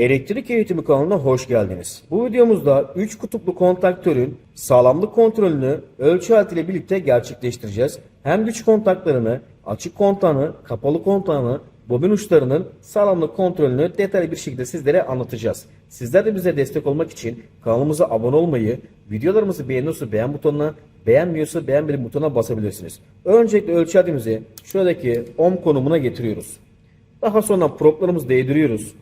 Elektrik eğitimi kanalına hoş geldiniz. Bu videomuzda 3 kutuplu kontaktörün sağlamlık kontrolünü ölçü aletiyle birlikte gerçekleştireceğiz. Hem güç kontaklarını, açık kontağını, kapalı kontağını, bobin uçlarının sağlamlık kontrolünü detaylı bir şekilde sizlere anlatacağız. Sizler de bize destek olmak için kanalımıza abone olmayı, videolarımızı beğeniyorsa beğen butonuna, beğenmiyorsa beğen beğen butonuna basabilirsiniz. Öncelikle ölçü aletimizi şuradaki ohm konumuna getiriyoruz. Daha sonra proplarımızı değdiriyoruz.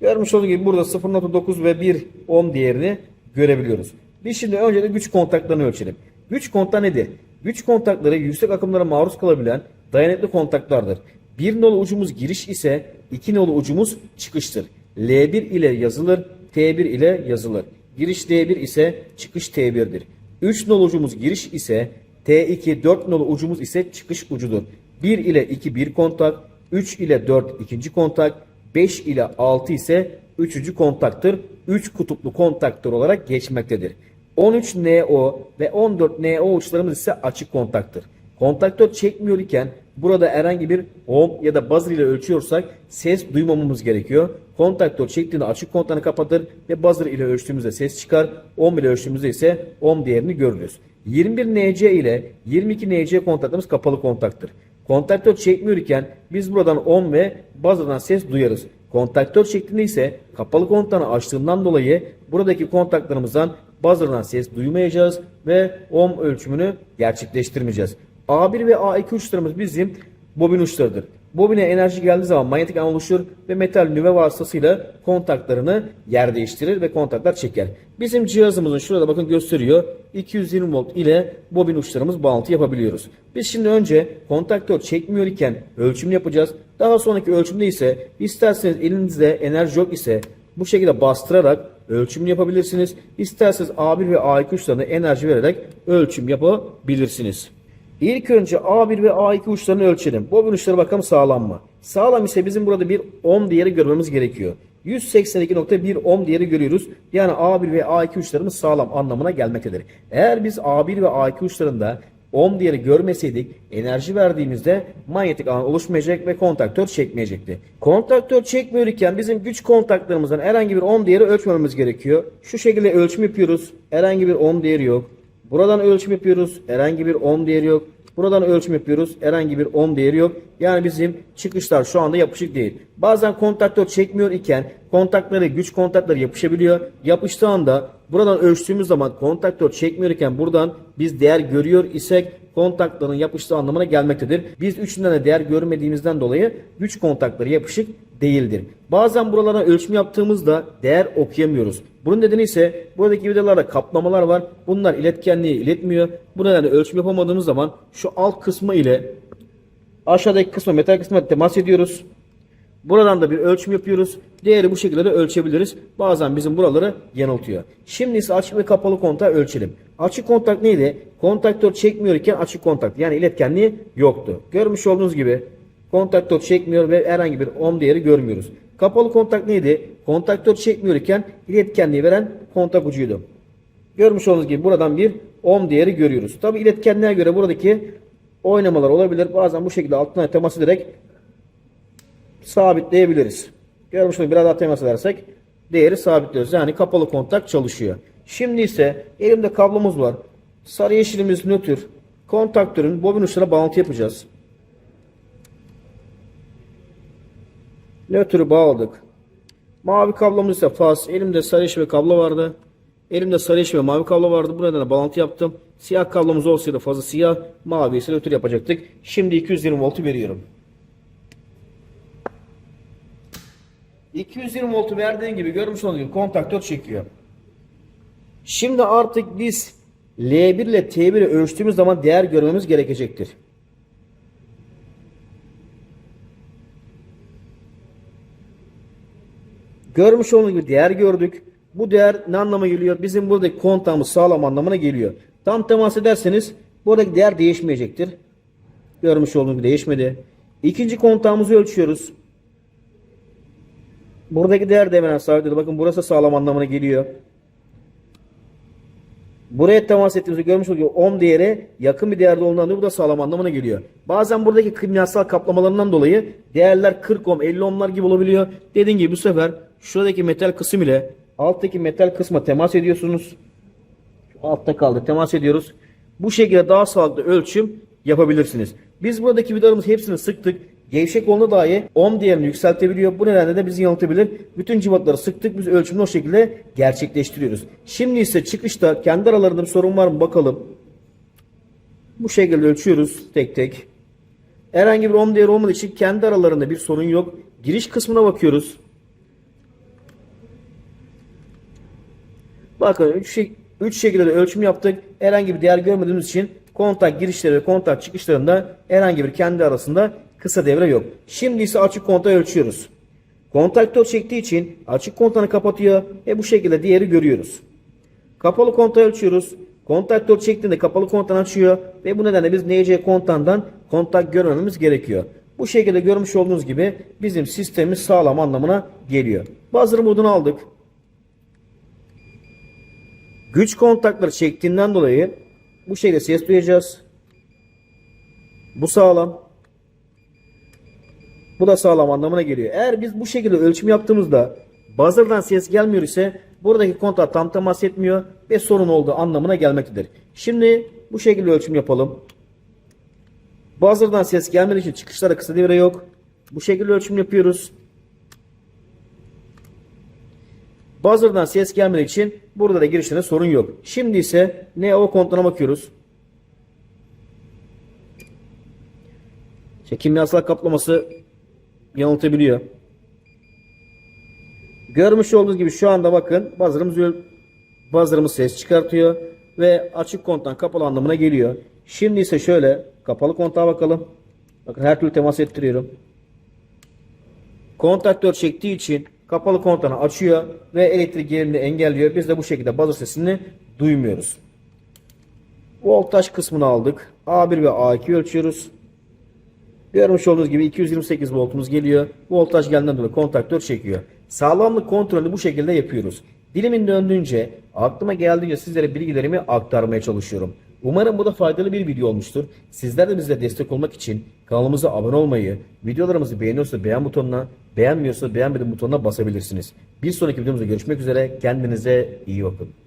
Görmüş olduğunuz gibi burada 0.9 ve 1 ohm değerini görebiliyoruz. Biz şimdi önce de güç kontaklarını ölçelim. Güç kontağı nedir? Güç kontakları yüksek akımlara maruz kalabilen dayanıklı kontaklardır. Bir nolu ucumuz giriş ise iki nolu ucumuz çıkıştır. L1 ile yazılır, T1 ile yazılır. Giriş D1 ise çıkış T1'dir. 3 nolu ucumuz giriş ise T2 4 nolu ucumuz ise çıkış ucudur. 1 ile 2 bir kontak, 3 ile 4 ikinci kontak, 5 ile 6 ise üçüncü kontaktır. 3 kutuplu kontaktör olarak geçmektedir. 13 NO ve 14 NO uçlarımız ise açık kontaktır. Kontaktör çekmiyor iken burada herhangi bir ohm ya da buzzer ile ölçüyorsak ses duymamamız gerekiyor. Kontaktör çektiğinde açık kontağını kapatır ve buzzer ile ölçtüğümüzde ses çıkar. Ohm ile ölçtüğümüzde ise ohm değerini görürüz. 21 NC ile 22 NC kontaktörümüz kapalı kontaktır. Kontaktör çekmiyor iken biz buradan ohm ve buzzer'dan ses duyarız. Kontaktör şeklinde ise kapalı kontağını açtığından dolayı buradaki kontaklarımızdan buzzer'dan ses duymayacağız ve ohm ölçümünü gerçekleştirmeyeceğiz. A1 ve A2 uçlarımız bizim bobin uçlarıdır. Bobine enerji geldiği zaman manyetik alan oluşur ve metal nüve vasıtasıyla kontaklarını yer değiştirir ve kontaklar çeker. Bizim cihazımızın şurada bakın gösteriyor 220 volt ile bobin uçlarımız bağlantı yapabiliyoruz. Biz şimdi önce kontaktör çekmiyor iken ölçüm yapacağız. Daha sonraki ölçümde ise isterseniz elinizde enerji yok ise bu şekilde bastırarak ölçüm yapabilirsiniz. İsterseniz A1 ve A2 uçlarına enerji vererek ölçüm yapabilirsiniz. İlk önce A1 ve A2 uçlarını ölçelim. Bobin uçları bakalım sağlam mı? Sağlam ise bizim burada bir ohm değeri görmemiz gerekiyor. 182.1 ohm değeri görüyoruz. Yani A1 ve A2 uçlarımız sağlam anlamına gelmektedir. Eğer biz A1 ve A2 uçlarında ohm değeri görmeseydik enerji verdiğimizde manyetik alan oluşmayacak ve kontaktör çekmeyecekti. Kontaktör çekmiyor iken bizim güç kontaklarımızdan herhangi bir ohm değeri ölçmemiz gerekiyor. Şu şekilde ölçüm yapıyoruz. Herhangi bir ohm değeri yok. Buradan ölçüm yapıyoruz. Herhangi bir ohm değeri yok. Buradan ölçüm yapıyoruz. Herhangi bir ohm değeri yok. Yani bizim çıkışlar şu anda yapışık değil. Bazen kontaktör çekmiyor iken kontakları güç kontakları yapışabiliyor. Yapıştığı anda buradan ölçtüğümüz zaman kontaktör çekmiyor iken buradan biz değer görüyor isek kontakların yapıştığı anlamına gelmektedir. Biz üçünden de değer görmediğimizden dolayı güç kontakları yapışık değildir. Bazen buralara ölçüm yaptığımızda değer okuyamıyoruz. Bunun nedeni ise buradaki vidalarda kaplamalar var. Bunlar iletkenliği iletmiyor. Bu nedenle ölçüm yapamadığımız zaman şu alt kısmı ile aşağıdaki kısmı metal kısmına temas ediyoruz. Buradan da bir ölçüm yapıyoruz. Değeri bu şekilde de ölçebiliriz. Bazen bizim buraları yanıltıyor. Şimdi ise açık ve kapalı kontağı ölçelim. Açık kontak neydi? Kontaktör çekmiyor iken açık kontak. Yani iletkenliği yoktu. Görmüş olduğunuz gibi kontaktör çekmiyor ve herhangi bir ohm değeri görmüyoruz. Kapalı kontak neydi? Kontaktör çekmiyor iken iletkenliği veren kontak ucuydu. Görmüş olduğunuz gibi buradan bir ohm değeri görüyoruz. Tabi iletkenliğe göre buradaki oynamalar olabilir. Bazen bu şekilde altına temas ederek sabitleyebiliriz. Görmüş olduğunuz biraz daha temas edersek değeri sabitliyoruz. Yani kapalı kontak çalışıyor. Şimdi ise elimde kablomuz var. Sarı yeşilimiz nötr. Kontaktörün bobin uçlarına bağlantı yapacağız. Nötrü bağladık. Mavi kablomuz ise faz. Elimde sarı yeşil ve kablo vardı. Elimde sarı yeşil ve mavi kablo vardı. Buradan da bağlantı yaptım. Siyah kablomuz olsaydı fazla siyah, mavi ise nötr yapacaktık. Şimdi 220 voltu veriyorum. 220 voltu verdiğin gibi görmüş olduğunuz gibi kontaktör çekiyor. Şimdi artık biz L1 ile T1'i ölçtüğümüz zaman değer görmemiz gerekecektir. Görmüş olduğunuz gibi değer gördük. Bu değer ne anlama geliyor? Bizim buradaki kontağımız sağlam anlamına geliyor. Tam temas ederseniz buradaki değer değişmeyecektir. Görmüş olduğunuz gibi değişmedi. İkinci kontağımızı ölçüyoruz. Buradaki değer de hemen sabitli. Bakın burası sağlam anlamına geliyor. Buraya temas ettiğimizde görmüş gibi ohm değeri yakın bir değerde olduğundan dolayı bu da sağlam anlamına geliyor. Bazen buradaki kimyasal kaplamalarından dolayı değerler 40 ohm 50 ohmlar gibi olabiliyor. Dediğim gibi bu sefer şuradaki metal kısım ile alttaki metal kısma temas ediyorsunuz. Şu altta kaldı. Temas ediyoruz. Bu şekilde daha sağlıklı ölçüm yapabilirsiniz. Biz buradaki vidalarımızı hepsini sıktık. Gevşek olduğunda dahi ohm değerini yükseltebiliyor. Bu nedenle de bizi yanıltabilir. Bütün cıvataları sıktık. Biz ölçümünü o şekilde gerçekleştiriyoruz. Şimdi ise çıkışta kendi aralarında bir sorun var mı bakalım. Bu şekilde ölçüyoruz tek tek. Herhangi bir ohm değeri olmadığı için kendi aralarında bir sorun yok. Giriş kısmına bakıyoruz. Bakın 3 şey, üç şekilde de ölçüm yaptık. Herhangi bir değer görmediğimiz için kontak girişleri ve kontak çıkışlarında herhangi bir kendi arasında kısa devre yok. Şimdi ise açık kontağı ölçüyoruz. Kontaktör çektiği için açık kontağını kapatıyor ve bu şekilde diğeri görüyoruz. Kapalı kontağı ölçüyoruz. Kontaktör çektiğinde kapalı kontağını açıyor ve bu nedenle biz NC kontağından kontak görmemiz gerekiyor. Bu şekilde görmüş olduğunuz gibi bizim sistemimiz sağlam anlamına geliyor. Buzzer modunu aldık. Güç kontakları çektiğinden dolayı bu şekilde ses duyacağız. Bu sağlam. Bu da sağlam anlamına geliyor. Eğer biz bu şekilde ölçüm yaptığımızda buzzer'dan ses gelmiyor ise buradaki kontak tam temas etmiyor ve sorun olduğu anlamına gelmektedir. Şimdi bu şekilde ölçüm yapalım. Buzzer'dan ses gelmediği için çıkışlarda kısa devre yok. Bu şekilde ölçüm yapıyoruz. Buzzer'dan ses gelmediği için burada da girişinde sorun yok. Şimdi ise NO kontağına bakıyoruz. İşte kimyasal kaplaması yanıltabiliyor. Görmüş olduğunuz gibi şu anda bakın buzzer'ımız, buzzer'ımız ses çıkartıyor ve açık kontak kapalı anlamına geliyor. Şimdi ise şöyle kapalı kontağa bakalım. Bakın her türlü temas ettiriyorum. Kontaktör çektiği için kapalı kontağını açıyor ve elektrik gerilimini engelliyor. Biz de bu şekilde buzzer sesini duymuyoruz. Voltaj kısmını aldık. A1 ve A2 ölçüyoruz. Görmüş olduğunuz gibi 228 voltumuz geliyor. Voltaj geldiğinden dolayı kontaktör çekiyor. Sağlamlık kontrolünü bu şekilde yapıyoruz. Dilimin döndüğünce, aklıma geldiğince sizlere bilgilerimi aktarmaya çalışıyorum. Umarım bu da faydalı bir video olmuştur. Sizler de bize destek olmak için kanalımıza abone olmayı, videolarımızı beğeniyorsa beğen butonuna, beğenmiyorsa beğenmedim butonuna basabilirsiniz. Bir sonraki videomuzda görüşmek üzere. Kendinize iyi bakın.